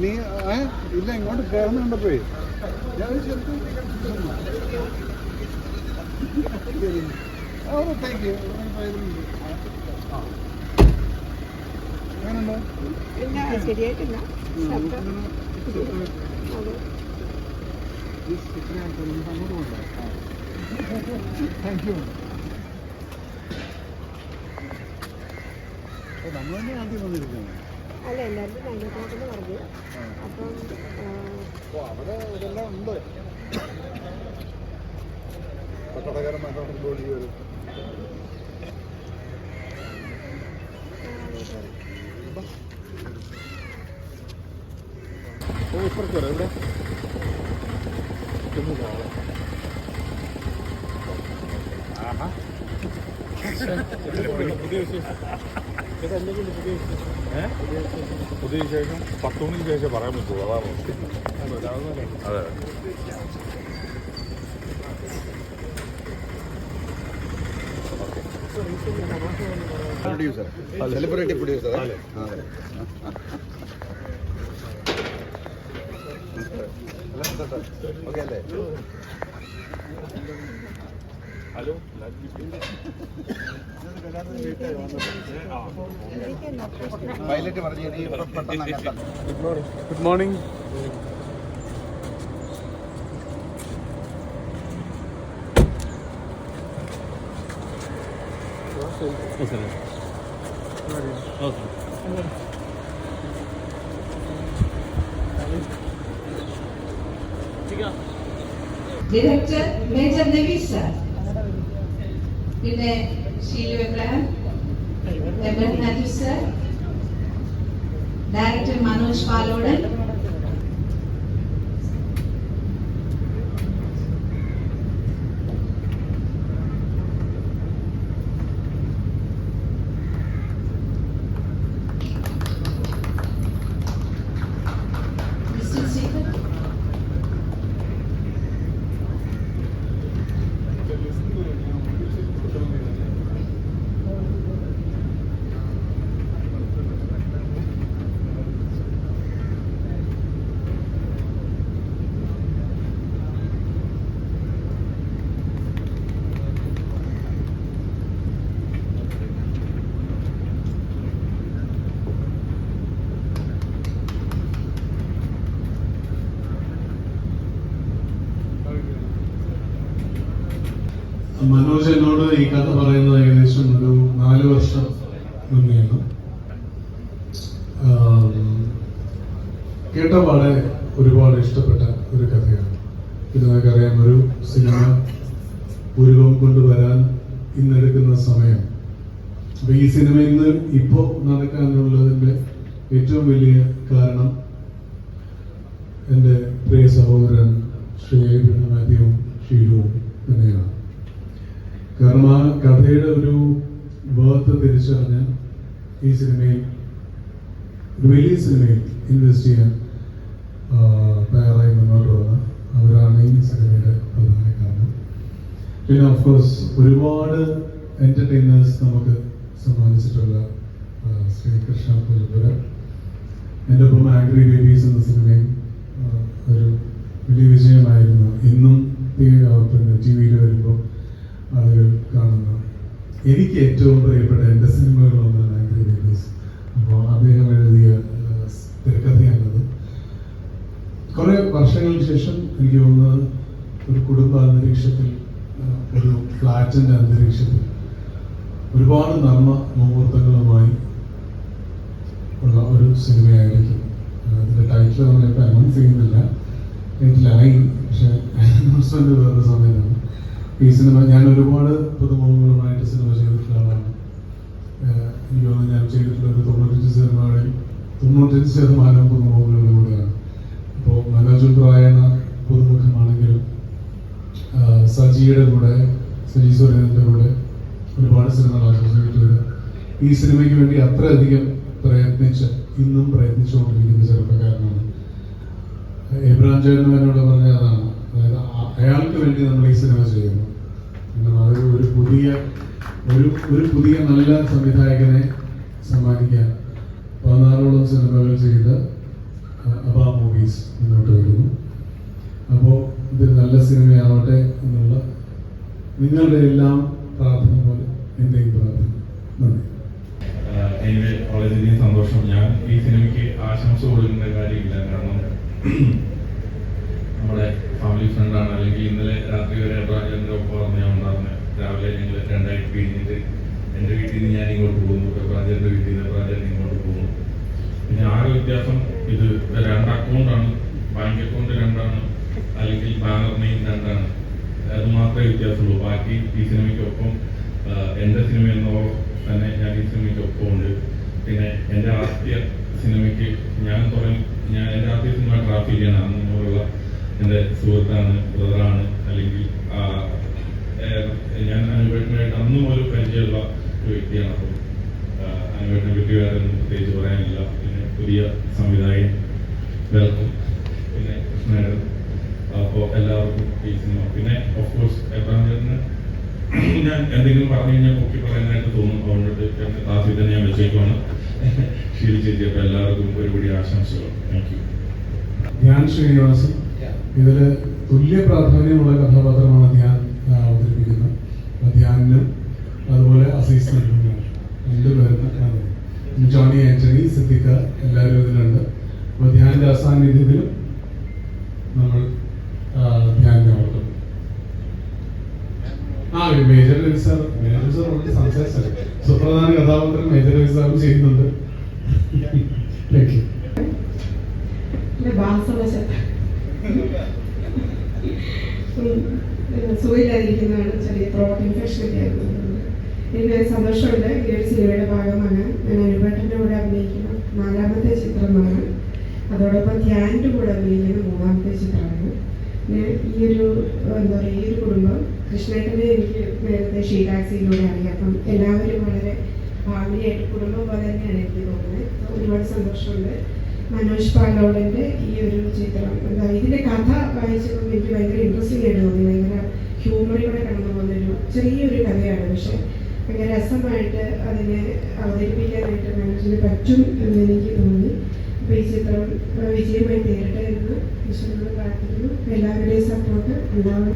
നീ ഏ? ഇല്ല ഇങ്ങോട്ട് കയറുന്ന കണ്ടപ്പോഴേ. ഞാൻ ഓ താങ്ക് യു എങ്ങനെയുണ്ട്? ശരിയായിട്ടില്ല. താങ്ക് യു നമ്മൾ തന്നെ ആദ്യം വന്നിരിക്കുന്നത്. അല്ല എല്ലാവരും എന്ന് പറഞ്ഞു. അപ്പം ആ, അവിടെ ഇതെല്ലാം ഉണ്ട്. ഇപ്പുറത്ത് വരാം ഇവിടെ. ആഹാ. പുതിയ വിശേഷം. പുതിയ വിശേഷം പത്ത് മണിക്ക് ശേഷം പറയാൻ പറ്റുള്ളൂ അതാണ് അതെ. പ്രൊഡ്യൂസർ സെലിബ്രിറ്റി പ്രൊഡ്യൂസർ ഓക്കെ അല്ലേ? ഹലോ പൈലറ്റ് പറഞ്ഞു good morning Director Major Navees sir പിന്നെ ഷീലു എബ്രഹാം. എബ്രഹാം. സാർ ഡയറക്ടർ മനോജ് പാലോടൻ മനോജ് എന്നോട് ഈ കഥ പറയുന്നത് ഏകദേശം ഒരു നാല് വർഷം മുന്നെയാണ്. കേട്ട പാടെ ഒരുപാട് ഇഷ്ടപ്പെട്ട ഒരു കഥയാണ്. ഇത് നമുക്കറിയാം ഒരു സിനിമ ഉരുവം കൊണ്ടുവരാൻ ഇന്നെടുക്കുന്ന സമയം. അപ്പൊ ഈ സിനിമ ഇന്ന് ഇപ്പോ നടക്കാനുള്ളതിന്റെ ഏറ്റവും വലിയ കാരണം എന്റെ പ്രിയ സഹോദരൻ ശ്രീ മാത്യുവും ഷീലുവും തന്നെയാണ്. കാരണം കഥയുടെ ഒരു ബേർത്ത് തിരിച്ചറിഞ്ഞ് ഈ സിനിമയിൽ ഒരു വലിയ സിനിമയിൽ ഇൻവെസ്റ്റ് ചെയ്യാൻ തയ്യാറായി മുന്നോട്ട് വന്ന അവരാണ് ഈ സിനിമയുടെ പ്രധാന കാരണം. പിന്നെ ഓഫ്കോഴ്സ് ഒരുപാട് എന്റർടൈനേഴ്സ് നമുക്ക് സമ്മാനിച്ചിട്ടുള്ള ശ്രീകൃഷ്ണ പുലപുര എന്റെ ഒപ്പം ആഗ്രി ബേബീസ് എന്ന സിനിമയും ഒരു വലിയ വിജയമായിരുന്നു. ഇന്നും പിന്നെ ടി എനിക്ക് ഏറ്റവും പ്രിയപ്പെട്ട എന്റെ സിനിമകളൊന്നാണ് ആൻഡ്രി ബേബീസ് അപ്പോൾ അദ്ദേഹം എഴുതിയ തിരക്കഥയാണത്. കുറെ വർഷങ്ങൾക്ക് ശേഷം എനിക്ക് തോന്നുന്നത് ഒരു കുടുംബ അന്തരീക്ഷത്തിൽ ഒരു ഫ്ലാറ്റിന്റെ അന്തരീക്ഷത്തിൽ ഒരുപാട് നർമ്മ മുഹൂർത്തങ്ങളുമായി ഉള്ള ഒരു സിനിമയായിരിക്കും. അതിന്റെ ടൈറ്റിൽ നമ്മളിപ്പോൾ അനൗൺസ് ചെയ്യുന്നില്ല. ടൈറ്റിലായി പക്ഷേ അനൗൺസ്മെന്റ് വേറെ സമയത്താണ് ഈ സിനിമ ഞാൻ ഒരുപാട് പുതുമുഖങ്ങളുമായിട്ട് സിനിമ ചെയ്തിട്ടുള്ള ആളാണ് എനിക്ക് തോന്നുന്നു ഞാൻ ചെയ്തിട്ടുള്ള ഒരു തൊണ്ണൂറ്റഞ്ച് സിനിമകളിൽ തൊണ്ണൂറ്റഞ്ച് ശതമാനം പുതുമുഖങ്ങളിലൂടെയാണ് ഇപ്പോൾ മനോജ് പ്രായണ പുതുമുഖമാണെങ്കിലും സജിയുടെ കൂടെ സജി സുരേന്ദ്രന്റെ കൂടെ ഒരുപാട് സിനിമകൾ ആസ്വദിച്ചിട്ട് ഈ സിനിമയ്ക്ക് വേണ്ടി അത്രയധികം പ്രയത്നിച്ച് ഇന്നും പ്രയത്നിച്ചുകൊണ്ടിരിക്കുന്ന ചെറുപ്പക്കാരനാണ്. എബ്രാം ചേട്ടനും എന്നോട് പറഞ്ഞ അതാണ് അതായത് അയാൾക്ക് വേണ്ടി നമ്മൾ ഈ സിനിമ ചെയ്യുന്നു. കാരണം അത് ഒരു പുതിയ ഒരു ഒരു പുതിയ നല്ല സംവിധായകനെ സമ്മാനിക്കാൻ പതിനാറോളം സിനിമകൾ ചെയ്ത് അബ മൂവീസ് മുന്നോട്ട് വരുന്നു. അപ്പോൾ ഇതൊരു നല്ല സിനിമയാവട്ടെ എന്നുള്ള നിങ്ങളുടെ എല്ലാം പ്രാർത്ഥന പോലെ എന്റെയും പ്രാർത്ഥന. നന്ദി. എനിക്ക് വളരെയധികം സന്തോഷം. ഞാൻ ഈ സിനിമയ്ക്ക് ആശംസ കൊടുക്കേണ്ട കാര്യമില്ല. കാരണം അല്ലെങ്കിൽ ഇന്നലെ രാത്രി വരെ എബ്രാജന്റെ ഒപ്പം ഞാൻ ഉണ്ടായിരുന്നത് രാവിലെ ഞങ്ങൾ രണ്ടായി പിരിഞ്ഞിട്ട് എന്റെ വീട്ടിൽ നിന്ന് ഞാൻ ഇങ്ങോട്ട് പോകുന്നു. എബ്രാജന്റെ വീട്ടിൽ നിന്ന് എബ്രാജൻ ഇങ്ങോട്ട് പോകുന്നു. പിന്നെ ആകെ വ്യത്യാസം ഇത് രണ്ട് അക്കൗണ്ടാണ്. ബാങ്ക് അക്കൗണ്ട് രണ്ടാണ്. അല്ലെങ്കിൽ ബാനർ നെയിം രണ്ടാണ്. അത് മാത്രമേ വ്യത്യാസമുള്ളൂ. ബാക്കി ഈ സിനിമയ്ക്കൊപ്പം എന്റെ സിനിമ എന്നോ തന്നെ ഞാൻ ഈ സിനിമയ്ക്കൊപ്പം ഉണ്ട്. പിന്നെ എന്റെ ആദ്യ സിനിമയ്ക്ക് ഞാൻ തുടങ്ങി ഞാൻ എന്റെ ആദ്യ സിനിമ ട്രാഫിക്കാണ് മുതലുള്ള എന്റെ സുഹൃത്താണ് ബ്രദറാണ് അല്ലെങ്കിൽ ഞാൻ അനുഭവിക്കുന്നതായിട്ട് അന്നും ഒരു പരിചയമുള്ള ഒരു വ്യക്തിയാണ്. അപ്പം അനുഭവിക്കുന്ന വേറെ പ്രത്യേകിച്ച് പറയാനില്ല. പിന്നെ പുതിയ സംവിധായകൻ വെൽക്കം. പിന്നെ കൃഷ്ണേടൻ അപ്പോൾ എല്ലാവർക്കും ഈ സിനിമ. പിന്നെ ഓഫ് കോഴ്സ് എബ്രാം ഞാൻ എന്തെങ്കിലും പറഞ്ഞു കഴിഞ്ഞാൽ പൊക്കി പറയാനായിട്ട് തോന്നും. അതുകൊണ്ട് എന്റെ ക്ലാസ്സിൽ തന്നെ ഞാൻ വെച്ചേക്കുവാണ്. ശീലിച്ചേച്ചി അപ്പോൾ എല്ലാവർക്കും ഒരുപടി ആശംസകൾ താങ്ക് യു ഞാൻ ശ്രീനിവാസൻ. ഇതിൽ തുല്യ പ്രാധാന്യമുള്ള കഥാപാത്രമാണ് ധ്യാൻ അവതരിപ്പിക്കുന്നത്. ധ്യാനും അതുപോലെ അസീസ് നൽകുന്നതാണ് രണ്ടുപേരും. ജോണി ആന്റണി സിദ്ദിഖ എല്ലാവരും ഇതിലുണ്ട്. അപ്പോൾ ധ്യാനിന്റെ അസാന്നിധ്യത്തിലും നമ്മൾ ധ്യാനിനെ ഓർക്കും. ആ major Ravi sir major Ravi sir already സംസാരിച്ചത് സുപ്രധാന കഥാപാത്രം മേജർ രവി സാർ ചെയ്യുന്നുണ്ട്. താങ്ക് യു എന്റെ ബാസവശത്ത് സുഖമില്ലാതിരിക്കുന്നതാണ് ചെറിയ ത്രോട്ട് ഇൻഫെക്ഷൻ ഒക്കെ ആയിരുന്നു സന്തോഷമുണ്ട്. ഈ ഒരു സിനിമയുടെ ഭാഗമാണ്. ഞാൻ അനുപേട്ടന്റെ കൂടെ അഭിനയിക്കുന്ന നാലാമത്തെ ചിത്രമാണ്. അതോടൊപ്പം ധ്യാനിന്റെ കൂടെ അഭിനയിക്കുന്ന മൂന്നാമത്തെ ചിത്രമാണ്. ഞാൻ ഈ ഒരു എന്താ പറയുക ഈ ഒരു കുടുംബം കൃഷ്ണേട്ടനെ എനിക്ക് നേരത്തെ ഷീലാക്സിയിലൂടെ അറിയാം. അപ്പം എല്ലാവരും വളരെ ഫാമിലിയായിട്ട് കുടുംബം പോലെ തന്നെയാണ് എനിക്ക് തോന്നുന്നത്. ഒരുപാട് സന്തോഷമുണ്ട്. മനോജ് പാലോടന്റെ ഈ ഒരു ചിത്രം. ഇതിന്റെ കഥ വായിച്ചപ്പോൾ എനിക്ക് ഭയങ്കര ഇൻട്രസ്റ്റിംഗ് ആയിട്ട് തോന്നി. ഭയങ്കര ഹ്യൂമറിലൂടെ കടന്നു പോകുന്നൊരു ചെറിയൊരു കഥയാണ്. പക്ഷെ ഭയങ്കര രസമായിട്ട് അതിനെ അവതരിപ്പിക്കാനായിട്ട് മനോജിന് പറ്റും എന്ന് എനിക്ക് തോന്നി. അപ്പോൾ ഈ ചിത്രം വിജയമായി നേരിട്ടായിരുന്നു എന്ന് പ്രാർത്ഥിക്കുന്നു. എല്ലാവരുടെയും സപ്പോർട്ട് ഉണ്ടാവും